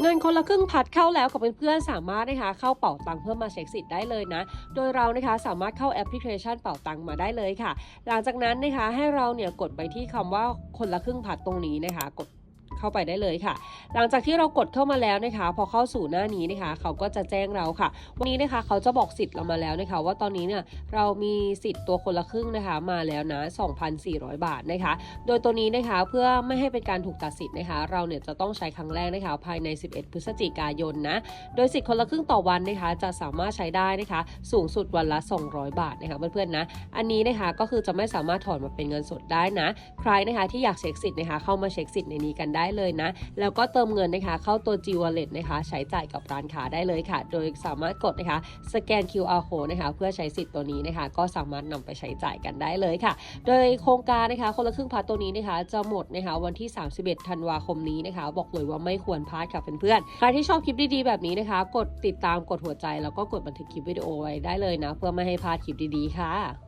เงินคนละครึ่งพัดเข้าแล้วกับเพื่อนๆสามารถนะคะเข้าเป่าตังค์เพื่อมาเช็คสิทธิ์ได้เลยนะ โดยเรานะคะสามารถเข้าแอปพลิเคชันเป่าตังค์มาได้เลยค่ะ หลังจากนั้นนะคะให้เราเนี่ยกดไปที่คำว่าคนละครึ่งพัดตรงนี้นะคะ กด เข้าไปได้เลยค่ะ หลังจากที่เรากดเข้ามาแล้วนะคะ พอเข้าสู่หน้านี้นะคะ เขาก็จะแจ้งเราค่ะ วันนี้นะคะเขาจะบอกสิทธิ์เรามาแล้วนะคะ ว่าตอนนี้เนี่ยเรามีสิทธิ์ตัวคนละครึ่งนะคะ มาแล้วนะ 2,400 บาทนะคะ โดยตัวนี้นะคะเพื่อไม่ให้เป็นการถูกตัดสิทธิ์นะคะ เราเนี่ยจะต้องใช้ครั้งแรกนะคะภายใน 11 พฤศจิกายนนะโดยสิทธิ์คนละครึ่งต่อวันนะคะจะสามารถใช้ได้นะคะ สูงสุดวันละ 200 บาทนะคะเพื่อนๆนะอันนี้นะคะก็คือจะไม่สามารถถอนมาเป็นเงินสดได้นะ ใครนะคะที่อยากเช็คสิทธิ์นะคะเข้ามาเช็คสิทธิ์ในนี้กันได้เลยนะ แล้วก็เติมเงินนะคะ เข้าตัว G Wallet นะคะ ใช้จ่ายกับร้านค้าได้เลยค่ะ โดยสามารถกดนะคะสแกน QR code นะคะ เพื่อใช้สิทธิ์ตัวนี้นะคะ ก็สามารถนำไปใช้จ่ายกันได้เลยค่ะ โดยโครงการนะคะ คนละครึ่งพัทตัวนี้นะคะ จะหมดนะคะวันที่ 31 ธันวาคมนี้นะคะ บอกเลยว่าไม่ควรพลาดค่ะเพื่อนๆใครที่ชอบคลิปดีๆแบบนี้นะคะ กดติดตามกดหัวใจแล้วก็กดบันทึกคลิปวิดีโอไว้ได้เลยนะ เพื่อไม่ให้พลาดคลิปดีๆค่ะ